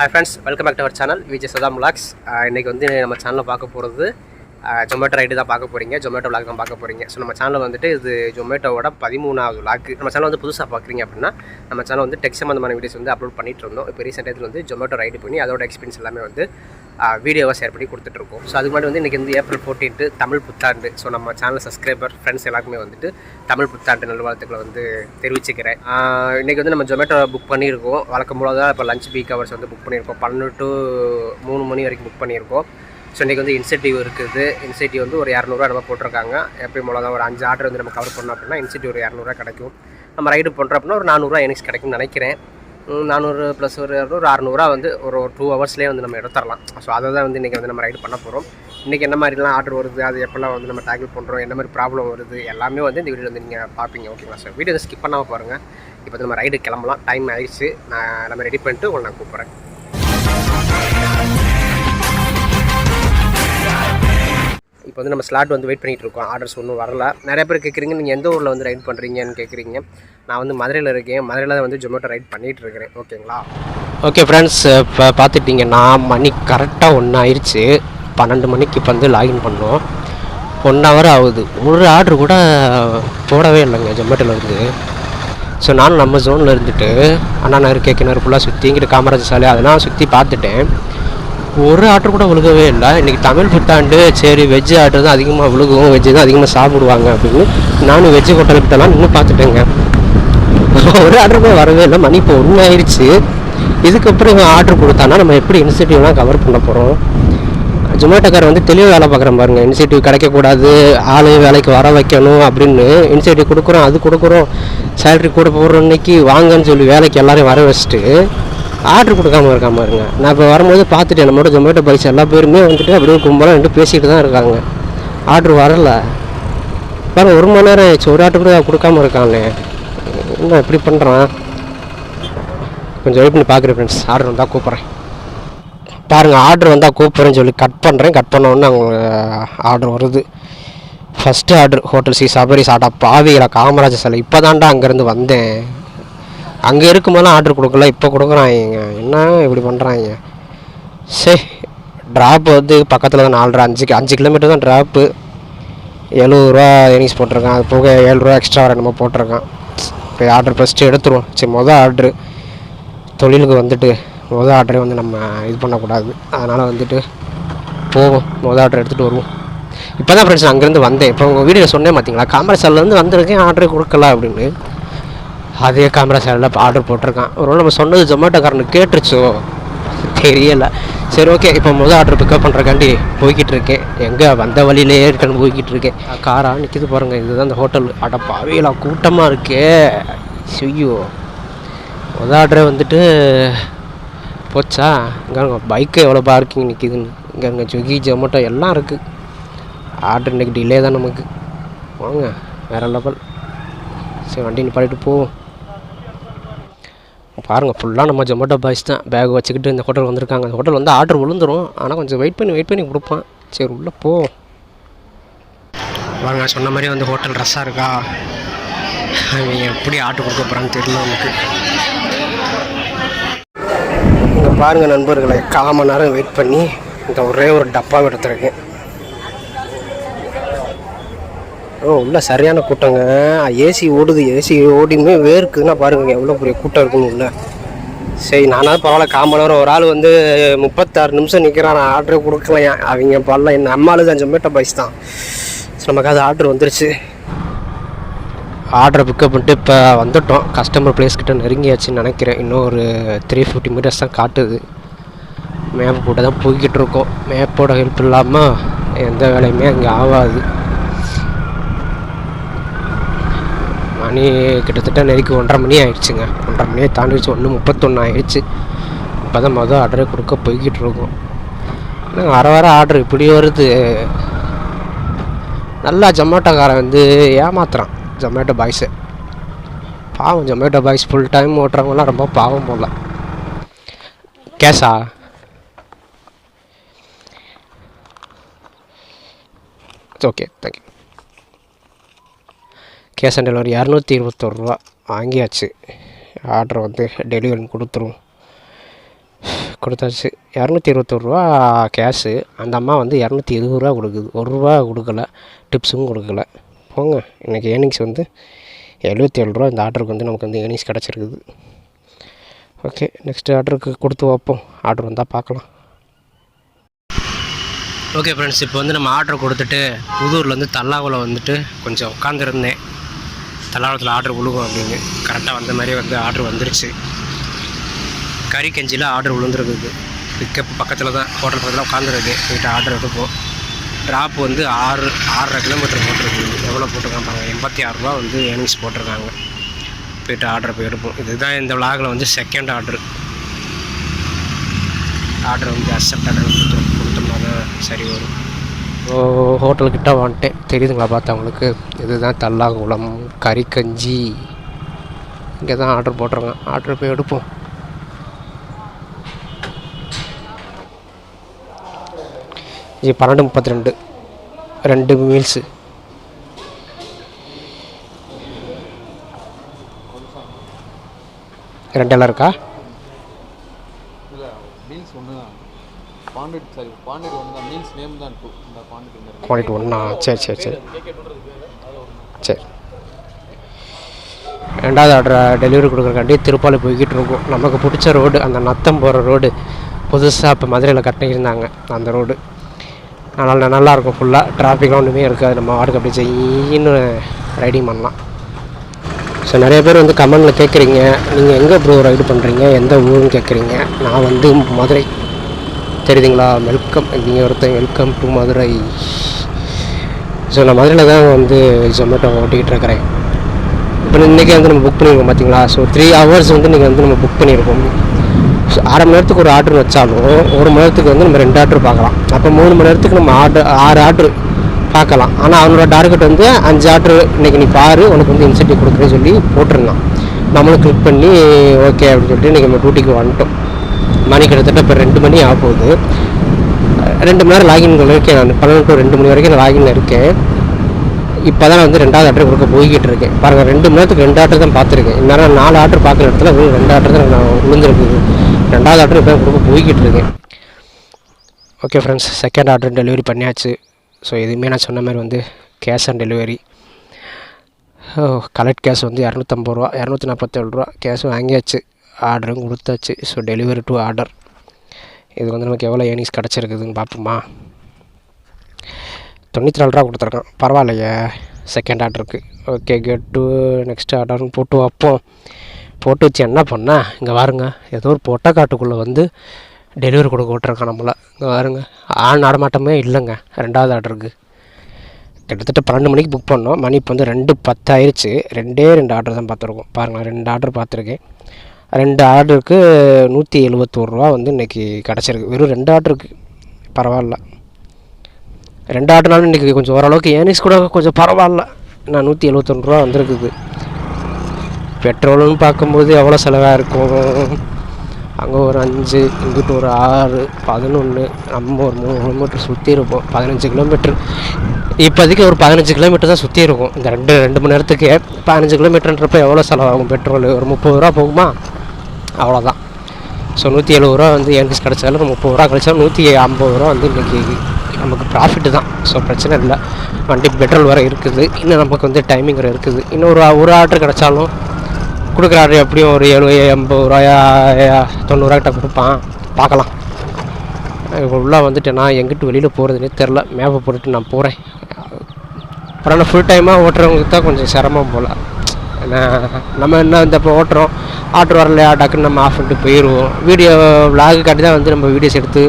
Hi friends welcome back to our channel Vijay சதா முலாக்ஸ் இன்றைக்கி வந்து நம்ம சேனலில் பார்க்க போகிறது ஜொமேட்டோ ரைடு தான் பார்க்க போகிறீங்க ஜொமேட்டோ விளாக் தான் பார்க்க போகிறீங்க ஸோ நம்ம சேனலில் வந்துட்டு இது ஜொமேட்டோவோட பதிமூணாவது விளாக் நம்ம சேனல் வந்து புதுசாக பார்க்குறீங்க அப்படின்னா நம்ம சேனல் வந்து டெக் சம்மந்தமான வீடியோஸ் வந்து அப்லோட் பண்ணிட்டு இருந்தோம். இப்போ ரீசெண்ட் டயத்தில் வந்து ஜொமேட்டோ ரைடு பண்ணி அதோட எக்ஸ்பீரியன்ஸ் எல்லாமே வந்து வீடியோவாக ஷேர் பண்ணி கொடுத்துட்ருக்கோம் ஸோ அதுக்கு முன்னாடி வந்து இன்றைக்கி வந்து ஏப்ரல் ஃபோர்டீன்ட்டு தமிழ் புத்தாண்டு. ஸோ நம்ம சேனல் சப்ஸ்கிரைபர் ஃப்ரெண்ட்ஸ் எல்லாருக்குமே வந்துட்டு தமிழ் புத்தாண்டு நல்வாழ்த்துக்களை வந்து தெரிவிச்சுக்கிறேன். இன்றைக்கி வந்து நம்ம ஜொமேட்டோ புக் பண்ணியிருக்கோம். வழக்கம் போல தான் இப்போ லஞ்ச் பீக் ஹவர்ஸ் வந்து புக் பண்ணியிருக்கோம். பன்னெண்டு டு மூணு மணி வரைக்கும் புக் பண்ணியிருக்கோம். ஸோ இன்றைக்கி வந்து இன்சென்டிவ் இருக்குது. இன்சென்டிவ் வந்து ஒரு இரநூறுவா நம்ம போட்டிருக்காங்க. எப்பயும் போல ஒரு அஞ்சு ஆர்டர் வந்து நம்ம கவர் பண்ணோம் அப்படின்னா இன்சென்டிவ் ஒரு இரநூறுவா கிடைக்கும். நம்ம ரைடு பண்ணுறோம் அப்படின்னா ஒரு நானூறுரூவா எனக்கு கிடைக்கும்னு நினைக்கிறேன். நானூறு ப்ளஸ் ஒரு இரநூறு அறநூறுவா வந்து ஒரு டூ ஹவர்ஸ்லேயே வந்து நம்ம எடுத்துடலாம். ஸோ அதை தான் வந்து இன்றைக்கி வந்து நம்ம ரைடு பண்ண போகிறோம் இன்றைக்கி என்ன மாதிரிலாம் ஆர்டர் வருது அது எப்போல்லாம் வந்து நம்ம டேக்கிள் பண்ணுறோம் என்ன மாதிரி ப்ராப்ளம் வருது எல்லாமே வந்து இந்த வீடியோ வந்து நீங்கள் பார்ப்பீங்க. ஓகேங்களா சார் வீடியோ ஸ்கிப் பண்ணாமல் பாருங்கள் இப்போ வந்து நம்ம ரைடு கிளம்பலாம். டைம் ஆயிடுச்சு. நான் எல்லாமே ரெடி பண்ணிட்டு உங்களை நான் கூப்பிட்றேன். இப்போ வந்து நம்ம ஸ்லாட் வந்து வெயிட் பண்ணிகிட்டு இருக்கோம். ஆர்டர்ஸ் ஒன்றும் வரல. நிறைய பேர் கேட்குறீங்க நீங்கள் எந்த ஊரில் வந்து ரைட் பண்ணுறீங்கன்னு கேட்குறீங்க நான் வந்து மதுரையில் இருக்கேன். மதுரையில் தான் வந்து ஜொமேட்டோ ரைட் பண்ணிகிட்டு இருக்கிறேன். ஓகேங்களா ஓகே ஃப்ரெண்ட்ஸ் இப்போ பார்த்துட்டிங்கன்னா மணி கரெக்டாக ஒன்று ஆயிடுச்சு பன்னெண்டு மணிக்கு இப்போ வந்து லாகின் பண்ணோம். ஒன் ஹவர் ஆகுது. ஒரு ஆர்டர் கூட போடவே இல்லைங்க ஜொமேட்டோலேருந்து ஸோ நானும் நம்ம ஜோனில் இருந்துட்டு அண்ணா நகர் கேக்கு நகர் ஃபுல்லாக சுற்றி இங்கிட்டு காமராஜர் சாலை அதெல்லாம் சுற்றி பார்த்துட்டேன். ஒரு ஆர்டர் கூட விழுகவே இல்லை. இன்றைக்கி தமிழ் புத்தாண்டு சரி வெஜ்ஜு ஆர்டர் தான் அதிகமாக விழுகும் வெஜ்ஜு தான் அதிகமாக சாப்பிடுவாங்க அப்படின்னு நானும் வெஜ்ஜு ஹோட்டலுக்கிட்டலாம் நின்று பார்த்துட்டேங்க. ஒரு ஆர்டர் கூட வரவே இல்லை. மணி இப்போ ஒன்று ஆயிடுச்சு. இதுக்கப்புறம் இவன் ஆர்டர் கொடுத்தானா நம்ம எப்படி இன்சென்டிவ்லாம் கவர் பண்ண போகிறோம் ஜொமேட்டோக்கார் வந்து தெளிவாக வேலை பார்க்குறேன் பாருங்க. இன்சென்டிவ் கிடைக்கக்கூடாது. ஆளு வேலைக்கு வர வைக்கணும் அப்படின்னு இன்சென்டிவ் கொடுக்குறோம். அது கொடுக்குறோம். சேலரி கூட போடுற அன்னைக்கு வாங்கன்னு சொல்லி வேலைக்கு எல்லோரையும் வர வச்சுட்டு ஆர்டர் கொடுக்காம இருக்காம பாருங்க நான் இப்போ வரும்போது பார்த்துட்டு நம்மளோட ஜொமேட்டோ பாய்ஸ் எல்லா பேருமே வந்துட்டு அப்படியே கும்பலாக ரெண்டு பேசிட்டு தான் இருக்காங்க. ஆர்டர் வரல. வேறு ஒரு மணி நேரம் ஆயிடுச்சு. ஒரு ஆர்டர் கூட கொடுக்காம இருக்காங்களே என்ன இப்படி பண்ணுறான் கொஞ்சம் வெயிட் பண்ணி பார்க்குறேன் ஃப்ரெண்ட்ஸ் ஆர்டர் வந்தால் கூப்பிட்றேன். பாருங்கள் ஆர்டர் வந்தால் கூப்பிட்றேன்னு சொல்லி கட் பண்ணுறேன் கட் பண்ணோன்னு அவங்க ஆர்டர் வருது. First order hotel C Sabari சாட்டா பாவிகளா காமராஜர் சிலை. இப்போ தான்டா அங்கேருந்து வந்தேன். அங்கே இருக்கும்போதெல்லாம் ஆர்டர் கொடுக்கல இப்போ கொடுக்குறாங்க. என்ன இப்படி பண்ணுறாங்க சரி ட்ராப் வந்து பக்கத்தில் தான் நாலரை அஞ்சு அஞ்சு கிலோமீட்டர் தான் ட்ராப்பு எழுபதுரூவா எனிஸ் போட்டிருக்கான். அது போக ஏழு ரூபா எக்ஸ்ட்ரா என்னமோ போட்டிருக்கான். இப்போ ஆர்டர் ஃபஸ்ட்டு எடுத்துருவோம். சரி மொதல் ஆர்டரு தொழிலுக்கு வந்துட்டு மொதல் ஆர்டரே வந்து நம்ம இது பண்ணக்கூடாது. அதனால் வந்துட்டு போவோம். மொதல் ஆர்டர் எடுத்துகிட்டு வருவோம். இப்போ தான் ஃப்ரெண்ட்ஸ் அங்கேருந்து வந்தேன். இப்போ உங்கள் வீடியோ சொன்னேன் பார்த்தீங்களா காமரா வந்திருக்கேன் ஆர்டரே கொடுக்கல அப்படின்னு. அதே கேமரா சேனலில் ஆர்டர் போட்டிருக்கான். ஒரு நம்ம சொன்னது ஜொமேட்டோக்காரனுக்கு கேட்டுருச்சோ? தெரியலை. சரி ஓகே இப்போ முதல் ஆர்டர் பிக்கப் பண்ணுறக்காண்டி போய்கிட்டு இருக்கேன் எங்கே வந்த வழியிலே இருக்கேன்னு போய்கிட்டு இருக்கேன் காரா நிற்கிது பாருங்க. இதுதான் அந்த ஹோட்டல் அட கூட்டமாக இருக்கே. செய்யோ முதல் ஆர்டரே வந்துட்டு போச்சா? இங்கே பைக்கு எவ்வளோ பார்க்கிங் நிற்கிதுன்னு இங்கே இங்கே ஸ்விக்கி ஜொமேட்டோ எல்லாம் இருக்குது ஆர்டர் இன்றைக்கி டிலே தான் நமக்கு. வாங்க வேறு லெவல் சரி வண்டி நிப்பாட்டிட்டு போவோம் பாருங்கள் ஃபுல்லாக நம்ம ஜொமேட்டோ பாய்ஸ் தான். பேக் வச்சுக்கிட்டு இந்த ஹோட்டல் வந்திருக்காங்க. அந்த ஹோட்டல் வந்து ஆர்டர் விழுந்துரும். ஆனால் கொஞ்சம் வெயிட் பண்ணி வெயிட் பண்ணி கொடுப்பான். சரி உள்ளே போ. பாருங்க சொன்ன மாதிரி வந்து ஹோட்டல் ரஷ்ஷாக இருக்கா? அவங்க எப்படி ஆர்டர் கொடுக்க போகிறான்னு தெரியல நமக்கு. இங்கே பாருங்கள் நண்பர்களை கால் மணி நேரம் வெயிட் பண்ணி இந்த ஒரே ஒரு டப்பா எடுத்துருக்கேன். உள்ள சரியான கூட்டங்க. ஏசி ஓடுது. ஏசி ஓடியுமே வேர்க்குதுன்னா பாருங்க எவ்வளோ பெரிய கூட்டம் இருக்குன்னு உள்ள. சரி நானாவது பரவாயில்ல கால் நேரம் ஒரு ஆள் வந்து முப்பத்தாறு நிமிஷம் நிற்கிறான் நான் ஆர்டரே கொடுக்கலையா? அவங்க பரவாயில்ல என்ன அம்மாலு தான் ஜொமேட்டோ பாய்ஸ் தான். நமக்கு அது ஆர்டர் வந்துருச்சு. ஆர்டரை பிக்கப் பண்ணிட்டு இப்போ வந்துட்டோம். கஸ்டமர் பிளேஸ்கிட்ட நெருங்கியாச்சுன்னு நினைக்கிறேன். இன்னும் ஒரு த்ரீ ஃபிஃப்டி மீட்டர்ஸ் தான் காட்டுது. மேப் போட்டு தான் போய்கிட்டு இருக்கோம். மேப்போட ஹெல்ப் இல்லாமல் எந்த வேலையுமே அங்கே ஆகாது. மணி கிட்டத்தட்ட நெருக்கி ஒன்றரை மணி ஆயிடுச்சுங்க. ஒன்றரை மணியை தாண்டிடுச்சு. ஒன்று முப்பத்தொன்று ஆயிடுச்சு. இப்போ தான் மொதல் ஆர்டரே கொடுக்க போய்கிட்டு இருக்கோம். என்னங்க வர வர ஆர்டர் இப்படி வருது. நல்லா ஜொமேட்டோக்காரன் வந்து ஏமாத்துறான். ஜொமேட்டோ பாய்ஸு பாவம் ஜொமேட்டோ பாய்ஸ் ஃபுல் டைம் ஓட்டுறவங்களாம் ரொம்ப பாவம் போல. கேஷா okay thank you cash on delivery இரநூத்தி இருபத்தொரு ரூபா வாங்கியாச்சு. ஆர்டர் வந்து டெலிவரி கொடுத்துரும். கொடுத்தாச்சு. இரநூத்தி இருபத்தொரு ரூபா கேஷு. அந்த அம்மா வந்து இரநூத்தி இருபது ரூபா கொடுக்குது. ஒரு ரூபா கொடுக்கல. டிப்ஸும் கொடுக்கல. போங்க. இன்றைக்கி ஏர்னிங்ஸ் வந்து எழுபத்தி ஏழு ரூபா இந்த ஆர்டருக்கு வந்து நமக்கு வந்து ஏர்னிங்ஸ் கிடச்சிருக்குது. ஓகே. நெக்ஸ்ட் ஆர்டருக்கு கொடுத்து வைப்போம். ஆர்டர் வந்தால் பார்க்கலாம். ஓகே ஃப்ரெண்ட்ஸ் இப்போ வந்து நம்ம ஆர்டர் கொடுத்துட்டு புதூர்லேருந்து தல்லாகுளம் வந்துட்டு கொஞ்சம் உட்காந்துருந்தேன் தல்லாகுளத்தில் ஆர்டர் விழுகும் அப்படின்னு. கரெக்டாக வந்த மாதிரியே வந்து ஆர்டர் வந்துருச்சு. கறி கஞ்சியில் ஆர்டர் விழுந்துருக்குது பிக்கப் பக்கத்தில் தான் ஹோட்டல் பக்கத்தில் உட்காந்துருக்கு. போயிட்டு ஆர்டர் எடுப்போம் ட்ராப் வந்து ஆறு ஆறரை கிலோமீட்டர் போட்டிருக்கு. எவ்வளோ போட்டிருக்காங்க எண்பத்தி ஆறுரூவா வந்து ஏர்னிங்ஸ் போட்டிருக்காங்க. போயிட்டு ஆர்டர் போய் எடுப்போம். இதுதான் இந்த விளாகில் வந்து செகண்ட் ஆர்டர் ஆர்டர் வந்து அக்செப்ட் ஆர்டர் கொடுத்தோம் கொடுத்தோம்னா தான் சரி வரும். ஹோட்டல்கிட்ட வந்துட்டேன். தெரியுதுங்களா பார்த்தவங்களுக்கு? இதுதான் தல்லாகுளம் கறிக்கஞ்சி. இங்கே தான் ஆர்டர் போட்டுருங்க ஆர்டர் போய் எடுப்போம். இது பன்னெண்டு முப்பத்தி ரெண்டு ரெண்டு மீல்ஸு ரெண்டெல்லாம் இருக்கா இல்லை மீல்ஸ் ஒன்று தான் பாண்டட் சாரி பாண்டட் ஒன்று தான் மீல்ஸ் நேம் தான் டூ இந்த பாண்டட் குவாலிட்டி ஒன்றா சரி சரி சரி. சரி. ரெண்டாவது ஆர்டர் டெலிவரி கொடுக்குறக்காண்டி திருப்பாலை போய்கிட்டு இருக்கோம். நமக்கு பிடிச்ச ரோடு அந்த நத்தம் போகிற ரோடு புதுசாக இப்போ மதுரையில் கட்டியிருந்தாங்க அந்த ரோடு அதனால் நல்லாயிருக்கும் ஃபுல்லாக டிராஃபிக்லாம் ஒன்றுமே இருக்காது. நம்ம வாட்டுக்கு அப்படி செய்யின்னு ரைடிங் பண்ணலாம். ஸோ நிறைய பேர் வந்து கமெண்டில் கேட்குறீங்க. நீங்கள் எங்கே ப்ரோ ரைடு பண்ணுறீங்க எந்த ஊருன்னு கேட்குறீங்க? நான் வந்து மதுரை. தெரியுதுங்களா? வெல்கம் நீங்கள் ஒருத்தன் வெல்கம் டு மதுரை. ஸோ நான் மதுரையில் தான் வந்து ஜொமேட்டோ ஓட்டிக்கிட்டு இருக்கிறேன். இப்போ இன்றைக்கி வந்து நம்ம புக் பண்ணியிருக்கோம் பார்த்தீங்களா? ஸோ த்ரீ ஹவர்ஸ் வந்து நீங்கள் வந்து நம்ம புக் பண்ணியிருக்கோம் ஸோ அரை மணி நேரத்துக்கு ஒரு ஆர்டர் வச்சாலும் ஒரு மணி நேரத்துக்கு வந்து நம்ம ரெண்டு ஆர்டர் பார்க்கலாம். அப்போ மூணு மணி நேரத்துக்கு நம்ம ஆர்டர் ஆறு ஆர்டர் பார்க்கலாம். ஆனால் அவனோட டார்கெட் வந்து அஞ்சு ஆர்டர் இன்றைக்கி நீ பாரு உனக்கு வந்து இன்சென்டிவ் கொடுக்குறேன்னு சொல்லி போட்டிருந்தான். நம்மளும் கிளிக் பண்ணி ஓகே அப்படின்னு சொல்லிட்டு இன்றைக்கி நம்ம டியூட்டிக்கு வந்துட்டோம். மணி கிட்டத்தட்ட இப்போ ரெண்டு மணி ஆக போகுது ரெண்டு மணி நேரம் லாகின் இருக்கேன் நான். பன்னெண்டு டு ரெண்டு மணி வரைக்கும் நான் லாகின் இருக்கேன். இப்போ தான் நான் வந்து ரெண்டாவது ஆர்டர் கொடுக்க போய்கிட்டு இருக்கேன். பாருங்கள் ரெண்டு மணி நேரத்துக்கு ரெண்டு ஆர்டர் தான் பார்த்துருக்கேன். இந்நேரம் நாலு ஆர்டர் பார்க்குற இடத்துல வெறும் ரெண்டு ஆர்டர் தான் நான் விழுந்துருக்குது ரெண்டாவது ஆர்டர் இப்போ கொடுக்க போய்கிட்டு இருக்கேன். Okay friends second order delivery பண்ணியாச்சு. ஸோ எதுவுமே நான் சொன்ன மாதிரி வந்து cash on delivery collect cash வந்து இரநூத்தம்பது ரூபா இரநூத்தி நாற்பத்தேழு ரூபா கேஷ் வாங்கியாச்சு. ஆர்டரும் கொடுத்தாச்சு. ஸோ டெலிவரி டு ஆர்டர் இது வந்து நமக்கு எவ்வளோ ஏர்னிங்ஸ் கிடச்சிருக்குதுன்னு பார்ப்போமா. தொண்ணூற்றி நாலு ரூபா கொடுத்துருக்கான். பரவாயில்லையே செகண்ட் ஆர்டருக்கு ஓகே கெட் டு நெக்ஸ்ட் ஆர்டர்னு போட்டு வைப்போம். போட்டு வச்சு என்ன பண்ணால் இங்கே பாருங்க ஏதோ ஒரு பொட்டக்காட்டுக்குள்ளே வந்து டெலிவரி கொடுக்க விட்ருக்கான் நம்மளை. இங்கே பாருங்க ஆள் நடமாட்டமே இல்லைங்க ரெண்டாவது ஆர்டருக்கு கிட்டத்தட்ட பன்னெண்டு மணிக்கு புக் பண்ணோம். மணி இப்போ வந்து ரெண்டு பத்தாயிருச்சு. ரெண்டே ரெண்டு ஆர்டர் தான் பார்த்துருக்கோம். பாருங்கள் ரெண்டு ஆர்டர் பார்த்துருக்கேன். ரெண்டு ஆர்டருக்கு நூற்றி எழுபத்தோருவா வந்து இன்றைக்கி கிடச்சிருக்கு. வெறும் ரெண்டு ஆர்டருக்கு. பரவாயில்ல. ரெண்டு ஆர்டர்னாலும் இன்றைக்கி கொஞ்சம் ஓரளவுக்கு ஏர்னிங்ஸ் கூட கொஞ்சம் பரவாயில்ல. நான் நூற்றி எழுபத்தொன்று ரூபா வந்திருக்குது. பெட்ரோலுன்னு பார்க்கும்போது எவ்வளோ செலவாக இருக்கும்? அங்கே ஒரு அஞ்சு இங்கிட்டு ஒரு ஆறு பதினொன்று நம்ம ஒரு மூணு கிலோமீட்டர் சுற்றி இருப்போம். பதினஞ்சு கிலோமீட்டர் இப்போதைக்கு ஒரு பதினஞ்சு கிலோமீட்டர் தான் சுற்றி இருக்கும். இந்த ரெண்டு ரெண்டு மணி நேரத்துக்கு பதினஞ்சு கிலோமீட்டர்ன்றப்ப எவ்வளோ செலவாகும்? பெட்ரோல் ஒரு முப்பது ரூபா போகுமா? அவ்வளோதான் ஸோ நூற்றி எழுபது ரூபா வந்து ஏர்னிங்ஸ் கிடச்சாலும் முப்பது ரூபா கிடச்சாலும் நூற்றி ஐம்பது ரூபா வந்து இன்றைக்கி நமக்கு ப்ராஃபிட்டு தான். ஸோ பிரச்சனை இல்லை. வண்டி பெட்ரோல் வர இருக்குது. இன்னும் நமக்கு வந்து டைமிங் வர இருக்குது. இன்னும் ஒரு ஒரு ஆர்டர் கிடச்சாலும் கொடுக்குற ஆர்டர் எப்படியும் ஒரு எழுபது எண்பது ரூபாயா தொண்ணூறுரூவா கிட்ட கொடுப்பான். பார்க்கலாம். உள்ளே வந்துட்டு நான் எங்கிட்டு வெளியில் போகிறதுனே தெரில. மேப்பை போட்டுட்டு நான் போகிறேன் அப்புறம் ஃபுல் டைமாக ஓட்டுறவங்களுக்கு தான் கொஞ்சம் சிரமம் போல். நம்ம என்ன இந்த இப்போ ஓட்டுறோம் ஆட்ரு வரலையா டக்குன்னு நம்ம ஆஃப் பண்ணிட்டு போயிடுவோம் வீடியோ விலாகு காட்டி தான் வந்து நம்ம வீடியோஸ் எடுத்து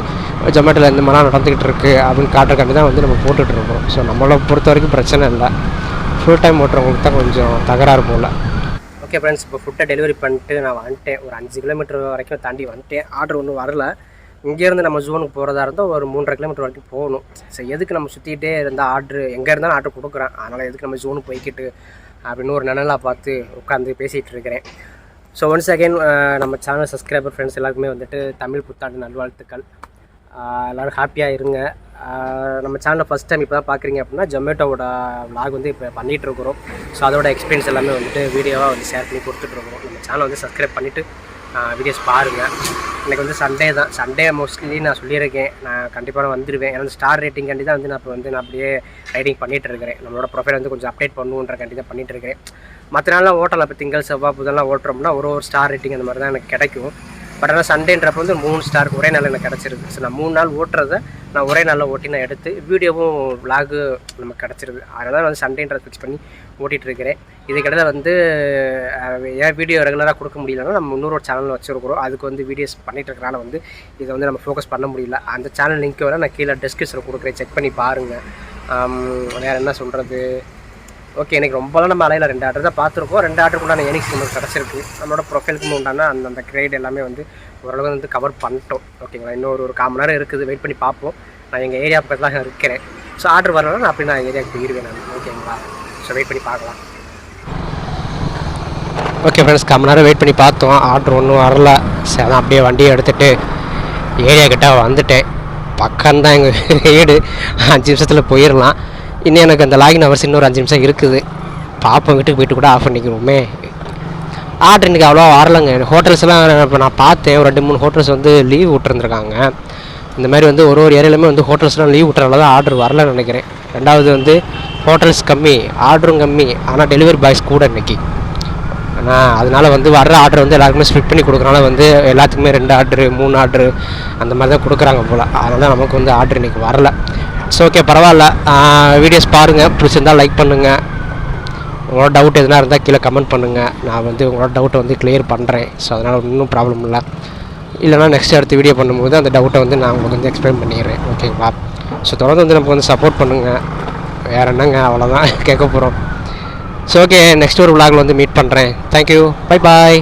ஜொமேட்டோவில் இந்த மாதிரிலாம் நடந்துக்கிட்டு இருக்குது அப்படின்னு காட்டுறக்காண்டி தான் வந்து நம்ம போட்டுகிட்டு இருக்கோம். ஸோ நம்மளை பொறுத்த வரைக்கும் பிரச்சனை இல்லை. ஃபுல் டைம் ஓட்டுறவங்களுக்கு தான் கொஞ்சம் தகராறு போகல ஓகே ஃப்ரெண்ட்ஸ் இப்போ ஃபுட்டை டெலிவரி பண்ணிட்டு நான் வந்துட்டேன். ஒரு அஞ்சு கிலோமீட்டர் வரைக்கும் தாண்டி வந்துட்டேன். ஆர்டர் ஒன்றும் வரல. இங்கேருந்து நம்ம ஜோனுக்கு போகிறதா இருந்தால் ஒரு மூன்றரை கிலோமீட்டர் வரைக்கும் போகணும். சரி எதுக்கு நம்ம சுற்றிக்கிட்டே இருந்தால் ஆர்டர் எங்கே இருந்தாலும் ஆர்டர் கொடுக்குறேன். அதனால் எதுக்கு நம்ம ஜோனுக்கு போய்க்கிட்டு அப்படின்னு ஒரு நினலாக பார்த்து உட்காந்து பேசிகிட்டு இருக்கிறேன். ஸோ ஒன்ஸ் அகெயின் நம்ம சேனல் சப்ஸ்கிரைபர் ஃப்ரெண்ட்ஸ் எல்லாருக்குமே வந்துட்டு தமிழ் புத்தாண்டு நல்வாழ்த்துக்கள். எல்லோரும் ஹாப்பியாக இருங்க. நம்ம சேனலை ஃபஸ்ட் டைம் இப்போ தான் பார்க்குறீங்க அப்படின்னா ஜொமேட்டோவோட vlog வந்து இப்போ பண்ணிகிட்டு இருக்கிறோம். ஸோ அதோட எக்ஸ்பீரியன்ஸ் எல்லாமே வந்துட்டு வீடியோவாக வந்து ஷேர் பண்ணி கொடுத்துட்ருக்குறோம் நம்ம சேனலை வந்து சப்ஸ்கிரைப் பண்ணிவிட்டு வீடியோஸ் பாருங்கள் எனக்கு வந்து சண்டே தான். சண்டே மோஸ்ட்லி நான் சொல்லியிருக்கேன். நான் கண்டிப்பாக நான் வந்துடுவேன் ஏன்னா ஸ்டார் ரேட்டிங் கண்டி தான் வந்து நான் இப்போ வந்து நான் அப்படியே ரைடிங் பண்ணிகிட்டு இருக்கிறேன். நம்மளோட ப்ரொஃபைல் வந்து கொஞ்சம் அப்டேட் பண்ணுன்ற கண்டி தான் பண்ணிகிட்டு இருக்கிறேன். மற்ற நாள்லாம் ஓட்டலாம் இப்போ திங்கள் செவ்வாய் புதெல்லாம் ஓட்டுறோம்னா ஒரு ஒரு ஸ்டார் ரேட்டிங் அந்த மாதிரி தான் எனக்கு கிடைக்கும். பட் ஆனால் சண்டேன்றப்ப வந்து மூணு ஸ்டார் ஒரே நாள் எனக்கு கிடச்சிருது. ஸோ நான் மூணு நாள் ஓட்டுறத நான் ஒரே நாளில் ஓட்டி நான் எடுத்து வீடியோவும் vlog நமக்கு கிடச்சிருது. அதனால் நான் வந்து சண்டேன்றதை ஃபிக்ஸ் பண்ணி ஓட்டிகிட்ருக்கிறேன் இதுக்கிடையில் வந்து ஏன் வீடியோ ரெகுலராக கொடுக்க முடியலன்னா நம்ம இன்னொரு சேனல் வச்சுருக்கிறோம். அதுக்கு வந்து வீடியோஸ் பண்ணிட்டு வந்து இதை வந்து நம்ம ஃபோக்கஸ் பண்ண முடியல. அந்த சேனல் லிங்க் வேணால் நான் கீழே டிஸ்கிரிப்ஷனில் கொடுக்குறேன். செக் பண்ணி பாருங்கள் வேறு என்ன சொல்கிறது ஓகே எனக்கு ரொம்பலாம் நம்ம அலையில் ரெண்டு ஆர்டர் தான் பார்த்துருக்கோம் ரெண்டு ஆர்டருக்கு உண்டான ஏனிக்ஸ் நமக்கு கிடச்சிருக்கு. நம்மளோட ப்ரொஃபைலுக்கு உண்டான அந்த அந்த கிரேட் எல்லாமே வந்து ஓரளவு வந்து கவர் பண்ணிட்டோம். ஓகேங்களா இன்னும் ஒரு ஒரு கால் மணி நேரம் இருக்குது. வெயிட் பண்ணி பார்ப்போம். நான் எங்கள் ஏரியா பக்கத்தில் தான் இருக்கிறேன். ஸோ ஆர்டர் வரலாம் நான் அப்படி நான் ஏரியாவுக்கு போயிடுவேன் நான். ஓகேங்களா ஸோ வெயிட் பண்ணி பார்க்கலாம். ஓகே ஃப்ரெண்ட்ஸ் கால் மணி நேரம் வெயிட் பண்ணி பார்த்தோம். ஆர்டர் ஒன்றும் வரல. சரி அதான் அப்படியே வண்டியை எடுத்துகிட்டு ஏரியா கிட்டே வந்துட்டேன். பக்கம்தான் எங்கள் வீடு. அஞ்சு நிமிஷத்தில் போயிடலாம் இன்னும் எனக்கு அந்த லாகின் ஹவர்ஸ் இன்னொரு அஞ்சு நிமிஷம் இருக்குது. பாப்பா வீட்டுக்கு போயிட்டு கூட ஆஃப் பண்ணிக்கிறோமே ஆர்டர் இன்றைக்கி அவ்வளோ வரலங்க. ஹோட்டல்ஸ்லாம் இப்போ நான் பார்த்தேன். ஒரு ரெண்டு மூணு ஹோட்டல்ஸ் வந்து லீவ் விட்டுருந்துருக்காங்க. இந்த மாதிரி வந்து ஒரு ஒரு ஏரியாலுமே வந்து ஹோட்டல்ஸ்லாம் லீவ் விட்டுறனால தான் ஆர்டர் வரலன்னு நினைக்கிறேன். ரெண்டாவது வந்து ஹோட்டல்ஸ் கம்மி ஆர்டரும் கம்மி. ஆனால் டெலிவரி பாய்ஸ் கூட இன்னைக்கு. ஆனால் அதனால் வந்து வர்ற ஆர்டர் வந்து எல்லாருக்குமே ஸ்பிட் பண்ணி கொடுக்குறனால வந்து எல்லாத்துக்குமே ரெண்டு ஆர்டரு மூணு ஆர்டரு அந்த மாதிரி தான் கொடுக்குறாங்க போல். அதனால் நமக்கு வந்து ஆர்டர் இன்றைக்கி வரல. ஸோ ஓகே பரவாயில்ல. வீடியோஸ் பாருங்கள் பிடிச்சிருந்தால் லைக் பண்ணுங்கள் உங்களோட டவுட் எதுனா இருந்தால் கீழே கமெண்ட் பண்ணுங்கள் நான் வந்து உங்களோட டவுட்டை வந்து கிளியர் பண்ணுறேன் ஸோ அதனால் ஒன்றும் ப்ராப்ளம் இல்லை. இல்லைனா நெக்ஸ்ட் அடுத்த வீடியோ பண்ணும்போது அந்த டவுட்டை வந்து நான் உங்களுக்கு வந்து எக்ஸ்பிளைன் பண்ணிடுறேன். ஓகேங்களா ஸோ தொடர்ந்து வந்து நமக்கு வந்து சப்போர்ட் பண்ணுங்கள் வேறு என்னங்க? அவ்வளோதான் கேட்க போகிறோம் ஸோ ஓகே நெக்ஸ்ட் ஒரு விளாகில் வந்து மீட் பண்ணுறேன் தேங்க்யூ பை பாய்